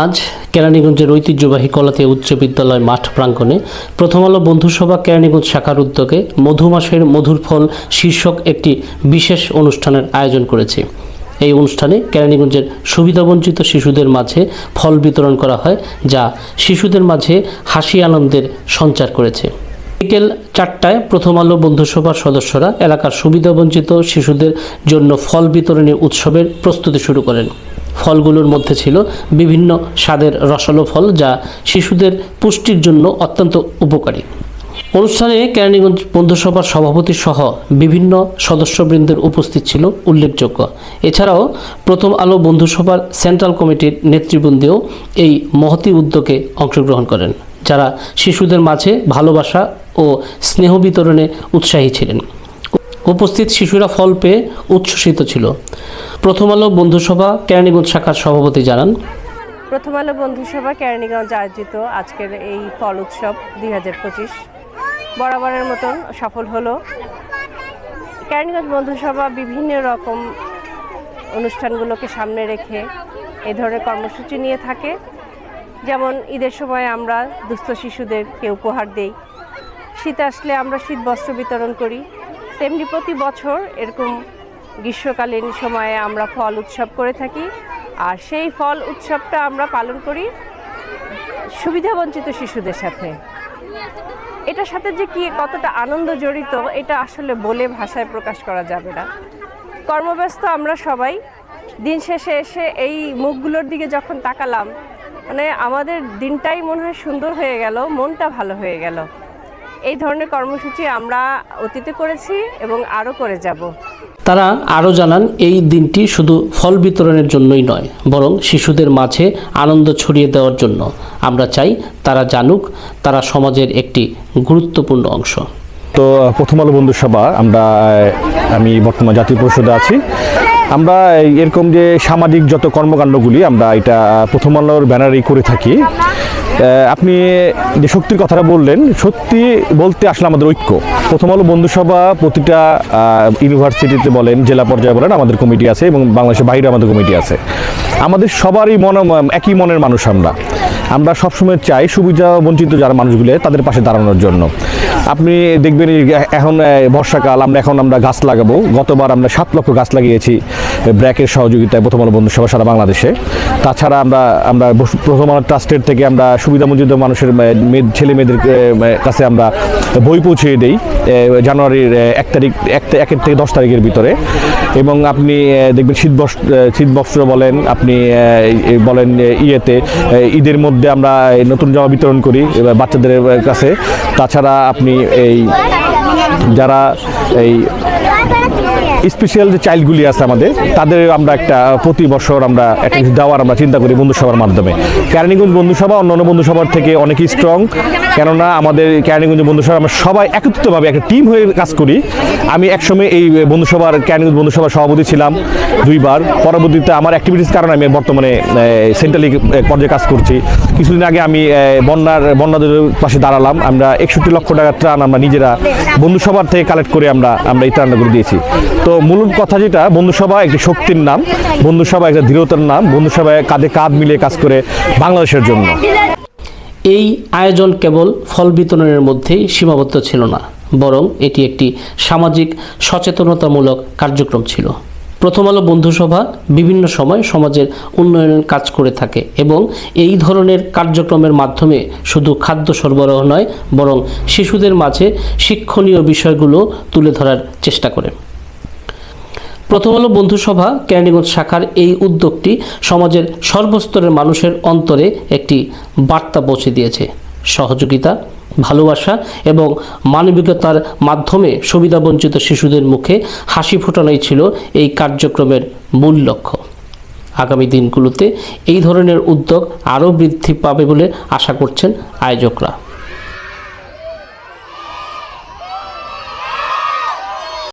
আজ কেরানীগঞ্জের ঐতিহ্যবাহী কলাতে উচ্চ বিদ্যালয় মাঠ প্রাঙ্গণে প্রথম আলো বন্ধুসভা কেরানীগঞ্জ শাখার উদ্যোগে মধু মাসের মধুর ফল শীর্ষক একটি বিশেষ অনুষ্ঠানের আয়োজন করেছে। এই অনুষ্ঠানে কেরানীগঞ্জের সুবিধাবঞ্চিত শিশুদের মাঝে ফল বিতরণ করা হয়, যা শিশুদের মাঝে হাসি আনন্দের সঞ্চার করেছে। বিকেল চারটায় প্রথম আলো বন্ধুসভার সদস্যরা এলাকার সুবিধাবঞ্চিত শিশুদের জন্য ফল বিতরণী উৎসবের প্রস্তুতি শুরু করেন। ফলগুলোর মধ্যে ছিল বিভিন্ন স্বাদের রসালো ফল যা শিশুদের পুষ্টির জন্য অত্যন্ত উপকারী। অনুষ্ঠানে কেরানীগঞ্জ বন্ধুসভার সভাপতি সহ বিভিন্ন সদস্যবৃন্দের উপস্থিত ছিল উল্লেখযোগ্য। এছাড়াও প্রথম আলো বন্ধুসভার সেন্ট্রাল কমিটির নেতৃবৃন্দেও এই মহতি উদ্যোগে অংশগ্রহণ করেন, যারা শিশুদের মাঝে ভালোবাসা ও স্নেহ বিতরণে উৎসাহী ছিলেন। উপস্থিত শিশুরা ফল পেয়ে উচ্ছ্বসিত ছিল। প্রথম আলো বন্ধুসভা, কেরানীগঞ্জ শাখার সভাপতি জানান প্রথম আলো বন্ধুসভা, কেরানীগঞ্জ আয়োজিত আজকের এই ফল উৎসব দুই হাজার পঁচিশ। বরাবরের মতন সফল হলো। কেরানীগঞ্জ বন্ধুসভা বিভিন্ন রকম অনুষ্ঠানগুলোকে সামনে রেখে এ ধরনের কর্মসূচি নিয়ে থাকে। যেমন ঈদের সময় আমরা দুস্থ শিশুদেরকে উপহার দেই। শীত আসলে আমরা শীত বস্ত্র বিতরণ করি। তেমনি প্রতি বছর এরকম গ্রীষ্মকালীন সময়ে আমরা ফল উৎসব করে থাকি। আর সেই ফল উৎসবটা আমরা পালন করি সুবিধাবঞ্চিত শিশুদের সাথে। এটার সাথে যে কি কতটা আনন্দ জড়িত, এটা আসলে বলে ভাষায় প্রকাশ করা যাবে না। কর্মব্যস্ত আমরা সবাই। দিন শেষে এসে এই মুখগুলোর দিকে যখন তাকালাম মানে আমাদের দিনটাই মনে হয় সুন্দর হয়ে গেল, মনটা ভালো হয়ে গেল। এই ধরনের কর্মসূচি আমরা অতীতে করেছি এবং আরও করে যাব। তারা আরও জানান এই দিনটি শুধু ফল বিতরণের জন্যই নয় বরং শিশুদের মাঝে আনন্দ ছড়িয়ে দেওয়ার জন্য। আমরা চাই তারা জানুক তারা সমাজের একটি গুরুত্বপূর্ণ অংশ। তো প্রথম আলো বন্ধু সভা আমরা আমি বর্তমান জাতীয় পরিষদে আছি। আমরা এরকম যে সামাজিক যত কর্মকাণ্ডগুলি আমরা এটা প্রথম আলোর ব্যানারেই করে থাকি। আপনি যে শক্তির কথাটা বললেন, সত্যি বলতে আসলে আমাদের ঐক্য। প্রথম আলো বন্ধুসভা প্রতিটা ইউনিভার্সিটিতে বলেন, জেলা পর্যায়ে বলেন, আমাদের কমিটি আছে এবং বাংলাদেশের বাইরে আমাদের কমিটি আছে। আমাদের সবারই মন, একই মনের মানুষ আমরা। আমরা সবসময় চাই সুবিধা বঞ্চিত যারা মানুষগুলো, তাদের পাশে দাঁড়ানোর জন্য। আপনি দেখবেন এখন বর্ষাকাল, আমরা এখন আমরা গাছ লাগাবো। গতবার আমরা সাত লক্ষ গাছ লাগিয়েছি ব্র্যাকের সহযোগিতায় প্রথম আলো বন্ধুসভা সারা বাংলাদেশে। তাছাড়া আমরা আমরা প্রথম আলো ট্রাস্টের থেকে আমরা সুবিধা বঞ্চিত মানুষের ছেলে মেয়েদের কাছে আমরা বই পৌঁছিয়ে দিই জানুয়ারির এক তারিখ, এক একের থেকে দশ তারিখের ভিতরে। এবং আপনি দেখবেন শীত বস্ত্র শীত বস্ত্র বলেন, আপনি বলেন ইয়েতে ঈদের মধ্যে আমরা নতুন জামা বিতরণ করি বাচ্চাদের কাছে। তাছাড়া আপনি এই যারা এই স্পেশাল যে চাইল্ডগুলি আছে আমাদের, তাদের আমরা একটা প্রতি বছর আমরা একটা কিছু দেওয়ার আমরা চিন্তা করি বন্ধুসভার মাধ্যমে। কেরানীগঞ্জ বন্ধুসভা অন্যান্য বন্ধুসভার থেকে অনেকই স্ট্রং কেননা আমাদের কেরানীগঞ্জ বন্ধুসভা আমরা সবাই একত্রিতভাবে একটা টিম হয়ে কাজ করি। আমি একসময় এই বন্ধুসভার, কেরানীগঞ্জ বন্ধুসভার সভাপতি ছিলাম দুইবার। পরবর্তীতে আমার অ্যাক্টিভিটিস কারণে আমি বর্তমানে সেন্ট্রালি পর্যায়ে কাজ করছি। কিছুদিন আগে আমি বন্যার, বন্যাদের পাশে দাঁড়ালাম। আমরা একষট্টি লক্ষ টাকার ত্রাণ আমরা নিজেরা বন্ধুসভার থেকে কালেক্ট করে আমরা আমরা আমরা এই রান্না করে দিয়েছি। তো মূল কথা যেটা বন্ধুসভা একটি শক্তির নাম বন্ধুসভা একটা দৃঢ়তার নাম বন্ধুসভায় কাঁধে কাঁধ মিলিয়ে কাজ করে বাংলাদেশের জন্য। এই আয়োজন কেবল ফল বিতরণের মধ্যেই সীমাবদ্ধ ছিল না, বরং এটি একটি সামাজিক সচেতনতামূলক কার্যক্রম ছিল। প্রথম আলো বন্ধুসভা বিভিন্ন সময় সমাজের উন্নয়নের কাজ করে থাকে এবং এই ধরনের কার্যক্রমের মাধ্যমে শুধু খাদ্য সরবরাহ নয়, বরং শিশুদের মাঝে শিক্ষণীয় বিষয়গুলো তুলে ধরার চেষ্টা করে। প্রথম আলো বন্ধুসভা কেরানীগঞ্জ শাখার এই উদ্যোগটি সমাজের সর্বস্তরের মানুষের অন্তরে একটি বার্তা পৌঁছে দিয়েছে। সহযোগিতা ভালোবাসা এবং মানবিকতার মাধ্যমে সুবিধাবঞ্চিত শিশুদের মুখে হাসি ফোটানোই ছিল এই কার্যক্রমের মূল লক্ষ্য। আগামী দিনগুলোতে এই ধরনের উদ্যোগ আরও বৃদ্ধি পাবে বলে আশা করছেন আয়োজকরা।